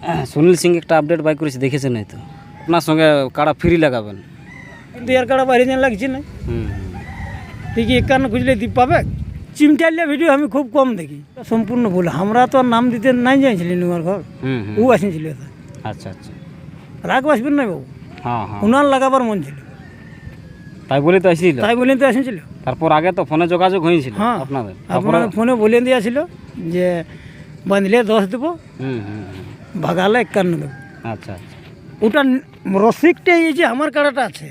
সুনীল সিং একটা update by করেছে দেখেছেন হয়তো আপনার সঙ্গে কাড়া ফ্রি লাগাবেন। কিন্তু এর কাটা বাইরে যেন লাগছে না। হুম। ঠিকই একান্ন খুঁজলে দ্বীপ পাবে। চিমটাইলে ভিডিও আমি খুব কম দেখি। সম্পূর্ণ ভুল। আমরা তো নাম দিতে নাই যাইছিলি নুয়ার ঘর। হুম ও আসেছিল আচ্ছা আচ্ছা। রাগ বাসবেন না বাবু। হ্যাঁ হ্যাঁ। উনার লাগাবার মন ছিল। তাই বলে তো আসছিল? তাই বলে তো এসেছিল তারপর আগে তো ফোনে যোগাযোগ হয়েছিল হ্যাঁ। আপনাদের। আপনার ফোনে বলে দিয়েছিল যে বাঁধলে দশ দেবো। হুম হুম। ভাগালে একান্ন দেবো। আচ্ছা আচ্টা ওটা রসিকটাই এই যে আমার কাড়াটা আছে।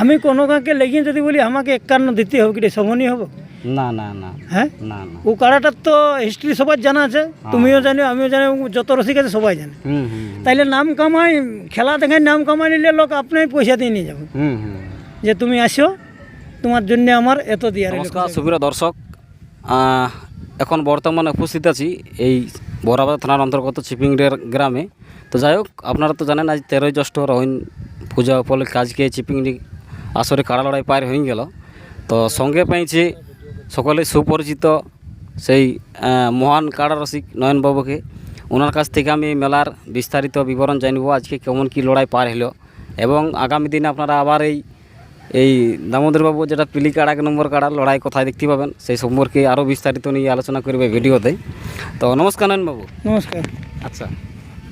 আমি কোনো কাকে লেগিয়ে যদি বলি আমাকে একান্ন দিতে হবে কি সমনই হবে? না না না। হ্যাঁ? না না। ও কাড়াটার তো হিস্ট্রি সবার জানা আছে। তুমিও জানো আমিও জানি যত রসিক আছে সবাই জানে। তাইলে নাম কামাই খেলা দেখায় নাম কামাই নিলে লোক আপনাই পয়সা দিয়ে নিয়ে যাবে। যে তুমি আসো তোমার জন্য আমার এত দিয়ে নমস্কার সুপ্রিয় দর্শক। এখন বর্তমানে উপস্থিত আছি এই বরাবাদ থানার অন্তর্গত চিপিংডের গ্রামে। তো যাই হোক, আপনারা তো জানেন আজ তেরোই জ্যৈষ্ঠ রহিন পূজা উপলক্ষে আজকে চিপিংডি আসরে কাড়া লড়াই পার হয়ে গেল। তো সঙ্গে পেয়েছি সকলে সুপরিচিত সেই মহান কাড়া রসিক নয়নবাবুকে ওনার কাছ থেকে আমি মেলার বিস্তারিত বিবরণ জানব আজকে কেমন কি লড়াই পার হলো। এবং আগামী দিনে আপনারা আবার এই এই দামোদরবাবু যেটা পিলি কাড়া এক নম্বর কাড়া লড়াই কোথায় দেখতে পাবেন? সেই সম্পর্কে আরও বিস্তারিত নিয়ে আলোচনা করবে ভিডিওতে তো নমস্কার নয়নবাবু নমস্কার। আচ্ছা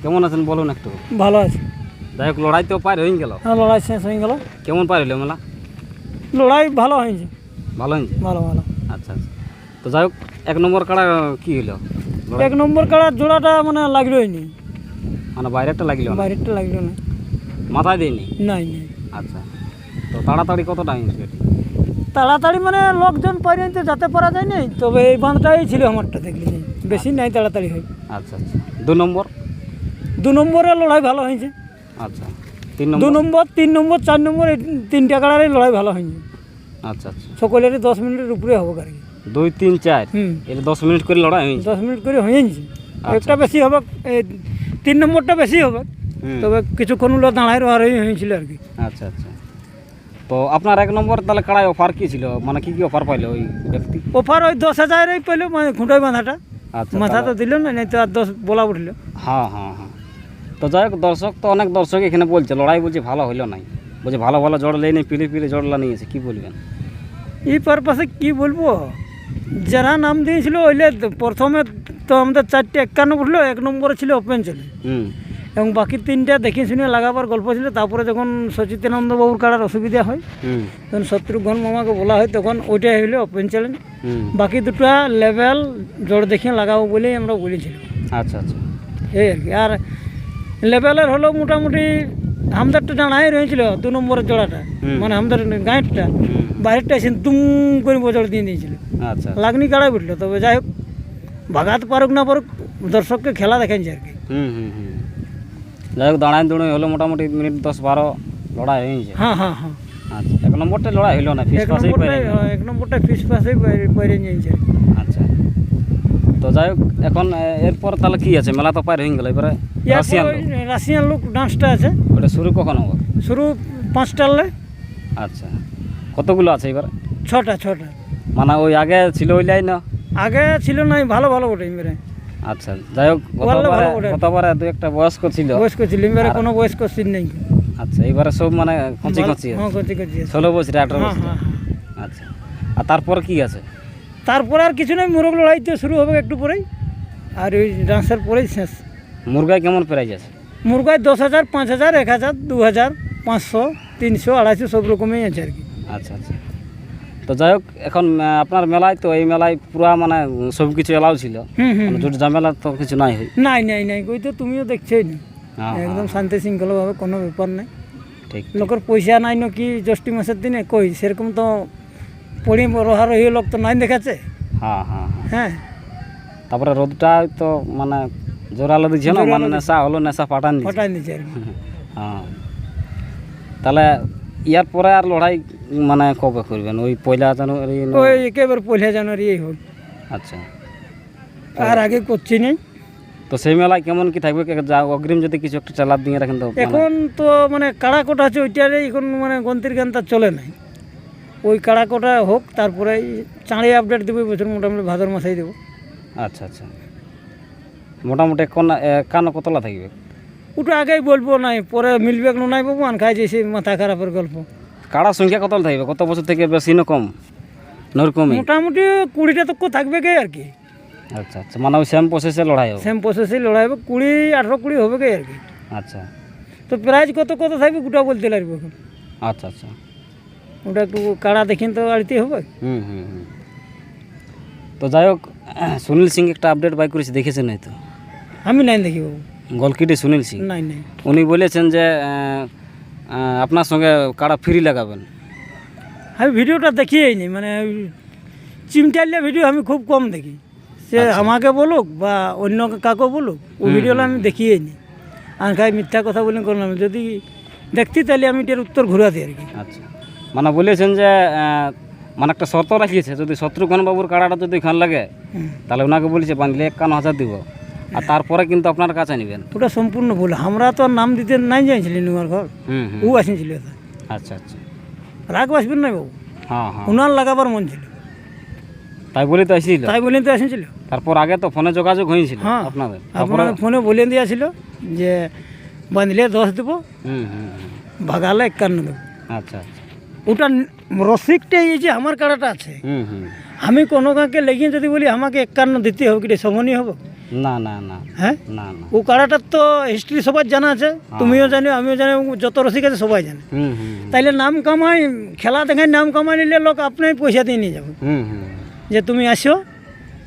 কেমন আছেন বলুন একটু? ভালো আছে। যাই হোক লড়াই তো পার হয়ে গেল। হ্যাঁ লড়াই শেষ হয়ে গেল। কেমন পার হইল মেলা? লড়াই ভালো হয়েছে ভালো হয়েছে ভালো ভালো। আচ্ছা আচ্ছা। তো যাই হোক এক নম্বর কাড়া কী হইল? এক নম্বর কাড়ার জোড়াটা মানে লাগলোই নি মানে বাইরে একটা লাগল বাইরেরটা লাগল না। মাথায় দিইনি নাই। আচ্ছা। তো তাড়াতাড়ি কত টাইম সেটি? তাড়াতাড়ি মানে লোকজন পাইনি তো যেতে পারা যায় নাই তবে এই বাঁধটাই ছিল আমারটা দেখলি। বেশি নাই তাড়াতাড়ি হয়। আচ্ছা আচ্ছা। দু নম্বর? দু নম্বরে লড়াই ভালো হয়েছে। আচ্ছা তিন দু নম্বর তিন নম্বর চার নম্বর এই তিনটা কাড়ারই লড়াই ভালো হয়েছে আচ্ছা আচ্ছা। সকলেরই দশ মিনিটের উপরে হবে আর কি দুই তিন চার? হুম। এটা দশ মিনিট করে লড়াই হয়েছে? দশ মিনিট করে হয়েছে। আচ্ছা। একটা বেশি হবে এই তিন নম্বরটা বেশি হবে। তবে কিছুক্ষণ দাঁড়ায় রোয়ার হয়েছিল আর কি। আচ্ছা আচ্ছা। তো আপনার এক নম্বর তাহলে কাড়ায় অফার কি ছিল? মানে কি কি অফার পাইলো ওই ব্যক্তি? অফার ওই দশ হাজারই পেল মানে খুঁটাই বাঁধাটা। আচ্ছা মাথা তো দিল না নাই তো আর দশ বলা উঠল। হ্যাঁ হ্যাঁ হ্যাঁ। তো যাই হোক দর্শক তো অনেক দর্শক এখানে বলছে লড়াই বলছে ভালো হইল নাই। বলছে ভালো ভালো জড় লেই নেই পিলে পিলি জড়লা নিয়েছে কি বলবেন? এই পারপাসে কি বলব? যারা নাম দিয়েছিল ওইলে প্রথমে তো আমাদের চারটে একান্ন উঠল এক নম্বরে ছিল ওপেন চলে। হুম। এবং বাকি তিনটা দেখে শুনে লাগাবার গল্প ছিল। তারপরে যখন সচিতানন্দ বাবুর কাড়ার অসুবিধা হয় তখন শত্রুঘ্ন মামাকে বলা হয় তখন ওইটাই হইল ওপেন চ্যালেঞ্জ বাকি দুটা লেভেল জোর দেখিয়ে লাগাবো বলেই আমরা বলেছিলাম। আচ্ছা আচ্ছা। এই আর কি। আর লেভেলের হলো মোটামুটি আমাদেরটা জানাই রয়েছিল দু নম্বরের জোড়াটা। মানে আমাদের গাঁটটা বাইরেরটা এসে তুম করে বজড় দিয়ে দিয়েছিল আচ্ছা। লাগনি কাড়াই উঠল। তবে যাই হোক ভাগাতে পারুক না পারুক দর্শককে খেলা দেখাইছে আর কি। হুম হুম হুম। যাই হোক দাঁড়ায় দুড়াই হলো মোটামুটি মিনিট দশ বারো লড়াই হয়েছে। হ্যাঁ হ্যাঁ হ্যাঁ। আচ্ছা এক নম্বরটা লড়াই হইল না ফিস পাশেই এক নম্বরটা ফিস পাশেই বাইরে নিয়েছে। আচ্ছা। তো যাই হোক এখন এরপর তাহলে কি আছে? মেলা তো পার হয়ে গেল এবারে রাশিয়ান। রাশিয়ান লোক। ডান্সটা আছে। ওটা শুরু কখন হবে? শুরু পাঁচটালে আচ্ছা। কতগুলো আছে এবার? ছটা ছটা। মানে ওই আগে ছিল ওই লাইন? আগে ছিল না ভালো ভালো ওটা এবারে আচ্ছা যাই হোক গতবারে গতবারে দু একটা বয়স্ক ছিল। বয়স্ক ছিল এবারে কোনো বয়স্ক সিন নেই। আচ্ছা এবারে সব মানে কচি কচি হ্যাঁ ষোলো বছর আঠারো হ্যাঁ বছর। হ্যাঁ। আচ্ছা আর তারপর কি আছে? তারপরে আর কিছু নেই মুরগ লড়াই তো শুরু হবে একটু পরেই। আর ওই ডান্সের পরেই শেষ। মুরগায় কেমন প্রাইজ আছে? মুরগায় দশ হাজার পাঁচ হাজার এক হাজার দু হাজার পাঁচশো তিনশো আড়াইশো সব রকমই আছে আর কি। আচ্ছা আচ্ছা। তো যাই হোক এখন আপনার মেলায় তো এই মেলায় পুরা মানে সব কিছু এলাও ছিল। মানে জোট ঝামেলা তো কিছু নাই হয়। নাই নাই নাই ওই তো তুমিও দেখছোই। না হ্যাঁ, একদম শান্তি শৃঙ্খলাভাবে কোনো ব্যাপার নাই। ঠিক লোকের পয়সা নাই ন কি জ্যৈষ্ঠী মাসের দিনে কই? সেরকম তো পড়ি রোহা রহি লোক তো নাই দেখাচ্ছে। হ্যাঁ হ্যাঁ হ্যাঁ। হ্যাঁ। তারপরে রোদটা তো মানে জোরালো দিচ্ছে না? মানে নেশা হলো নেশা পাঠান দিচ্ছে ফটাই দিচ্ছে হ্যাঁ। তাহলে ইয়ার পরে আর লড়াই মানে কবে করবেন? ওই পয়লা জানুয়ারি না? ওই একেবারে পয়লা জানুয়ারি এই হোক। আচ্ছা। আর আগে করছি নেই তো সেই মেলায় কেমন কি থাকবে? কে- যা অগ্রিম যদি কিছু একটা চালাপ দিয়ে রাখেন তো মানে- এখন তো মানে কাড়া কোটা আছে ওইটারে এখন মানে গন্তির গানটা চলে নাই। ওই কাড়া কোটা হোক তারপরে চাঁড়ে আপডেট দেবো এই বছর মোটামুটি ভাদর মাসেই দেবো। আচ্ছা আচ্ছা। মোটামুটি একান্ন একান্ন কতলা থাকবে? ওটা আগেই বলব নাই পরে মিলবে না নাই বাবু আন খাই যেছে মাথা খারাপের গল্প। কাড়ার সংখ্যা কতলা থাকবে কত বছর থেকে বেশি না কম? নরকমই মোটামুটি কুড়িটা তো থাকবে গে আর কি। আচ্ছা আচ্ছা মানে ওই সেম প্রসেসে লড়াই হবে। সেম প্রসেসে লড়াই হবে কুড়ি আঠেরো কুড়ি হবে গে আর কি। আচ্ছা। তো প্রাইজ কত কত থাকবে গোটা বলতে লাগবে এখন। আচ্ছা আচ্ছা। ওটা একটু কাড়া দেখিন তো আড়তে হবে। হুম হুম হুম। তো যাই হোক সুনীল সিং একটা আপডেট বাই করেছে দেখেছেন হয়তো? আমি নাই দেখি বাবু। গলকিটে সুনীল সিং। নাই নাই। উনি বলেছেন যে আপনার সঙ্গে কাড়া ফ্রি লাগাবেন? আমি ভিডিওটা দেখিয়েই নি মানে চিমটালিয়া ভিডিও আমি খুব কম দেখি। সে আমাকে বলুক বা অন্য কাকে বলুক ওই ভিডিওটা আমি দেখিয়েই নি। আর খাই মিথ্যা কথা বলে করলাম যদি দেখতি তাহলে আমি এটার উত্তর ঘুরাতে আর কি। আচ্ছা। মানে বলেছেন যে মানে একটা শর্ত রাখিয়েছে যদি শত্রুঘ্ন বাবুর কাড়াটা যদি খান লাগে তাহলে ওনাকে বলেছে বাঁধলে একান্ন হাজার দিব। আর তারপরে কিন্তু আপনার কাছে নেবেন। ওটা সম্পূর্ণ ভুল। আমরা তো নাম দিতে নাই যাইছিলি নুয়ার ঘর ও আসেছিল আচ্ছা আচ্ছা। রাগ বাসবেন না বাবু। হ্যাঁ হ্যাঁ। লাগাবার মন ছিল। তাই বলে তো আসছিল তাই বলেন তো আসেছিল তারপর আগে তো ফোনে যোগাযোগ হয়েছিল হ্যাঁ আপনাদের। আপনার ফোনে বলে দিয়েছিল যে বাঁধলে দশ দেবো। ভাগালে একান্ন দেবো। আচ্ছা আচ্ছা। ওটা রসিকটা এই যে আমার কাড়াটা আছে। আমি কোনো কাকে লেগিয়ে যদি বলি আমাকে একান্ন দিতে হবে কি সমনই হব? না না না। হ্যাঁ? না না। ও কাড়াটার তো হিস্ট্রি সবার জানা আছে। তুমিও জানো আমিও জানি যত রসিক আছে সবাই জানে। তাইলে নাম কামাই খেলা দেখায় নাম কামাই নিলে লোক আপনাই পয়সা দিয়ে নিয়ে যাবে। যে তুমি আসো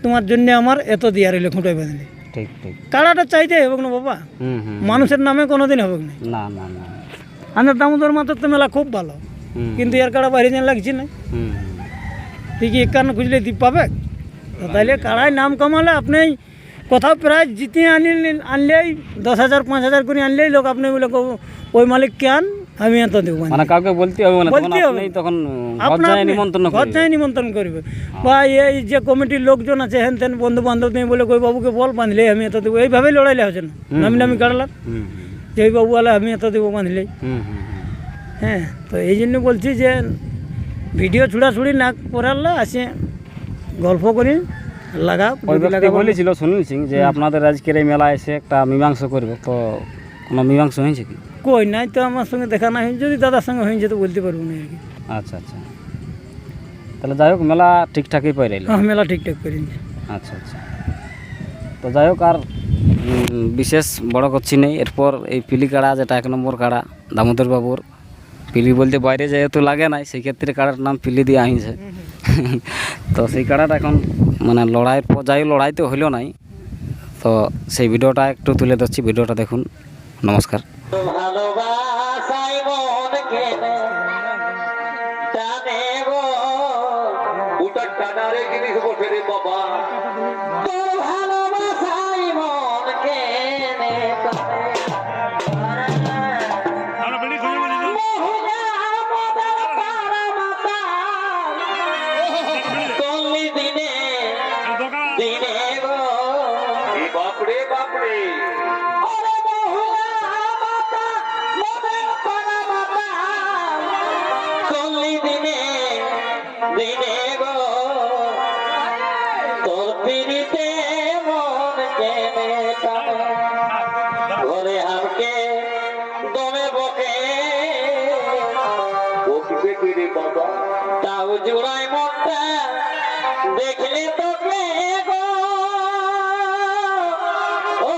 তোমার জন্য আমার এত দিয়া রইলে খুঁটে বেঁধলে ঠিক ঠিক। কাড়াটা চাইতে হবে না বাবা। মানুষের নামে কোনো দিন হবে না। না না না। আমাদের দামোদর মাত্র তো মেলা খুব ভালো। কিন্তু এর কাড়া বাইরে যেন লাগছে না। হুম তুই কি একান্ন খুঁজলে দ্বীপ পাবে। তাইলে কাড়ায় নাম কামালে আপনি কোথাও প্রায় জিতে আনলে আনলেই দশ হাজার পাঁচ হাজার করে আনলেই লোক আপনি বলে কব- ওই মালিক কেন আমি এত দেবো মানে কাউকে বলতে হবে না তখন বলতে হবে। আপনি তখন ঘর আপনা যায় নিমন্ত্রণ ঘর নিমন্ত্রণ করবে। বা এই যে কমিটির লোকজন আছে হেন তেন বন্ধু বান্ধব তুমি বলে কই বাবুকে বল বাঁধলে আমি এত দেবো। এইভাবেই লড়াইলে হচ্ছে না। নামি নামি কাটলাম যে ওই বাবু বলে আমি এত দেবো বাঁধলেই। হ্যাঁ তো এই জন্য বলছি যে ভিডিও ছুড়াছুড়ি না করালে আসে গল্প করি। লাগা ওই ব্যক্তি বলেছিল সুনীল সিং যে আপনাদের আজকের এই মেলা এসে একটা মীমাংসা করবে তো কোনো মীমাংসা হয়েছে কি? কই নাই তো আমার সঙ্গে দেখা না হয়েছে যদি দাদার সঙ্গে হয়েছে তো বলতে পারব না আর কি। আচ্ছা আচ্ছা। তাহলে যাই হোক মেলা ঠিকঠাকই পাই রইল হ্যাঁ মেলা ঠিকঠাক করিনি আচ্ছা আচ্ছা। তো যাই হোক আর বিশেষ বড় করছি নেই। এরপর এই পিলি কাড়া যেটা এক নম্বর কাড়া দামোদর বাবুর পিলি বলতে বাইরে যেহেতু লাগে নাই সেই ক্ষেত্রে কাড়ার নাম পিলি দিয়ে আহিছে। তো সেই কাড়াটা এখন মানে লড়াইয়ের পর্যায়ে লড়াই তো হইল নাই। তো সেই ভিডিওটা একটু তুলে ধরছি, ভিডিওটা দেখুন। নমস্কার। বকবে বাবা তাও জোড়াই মনটা দেখলে তোকে গো। ও,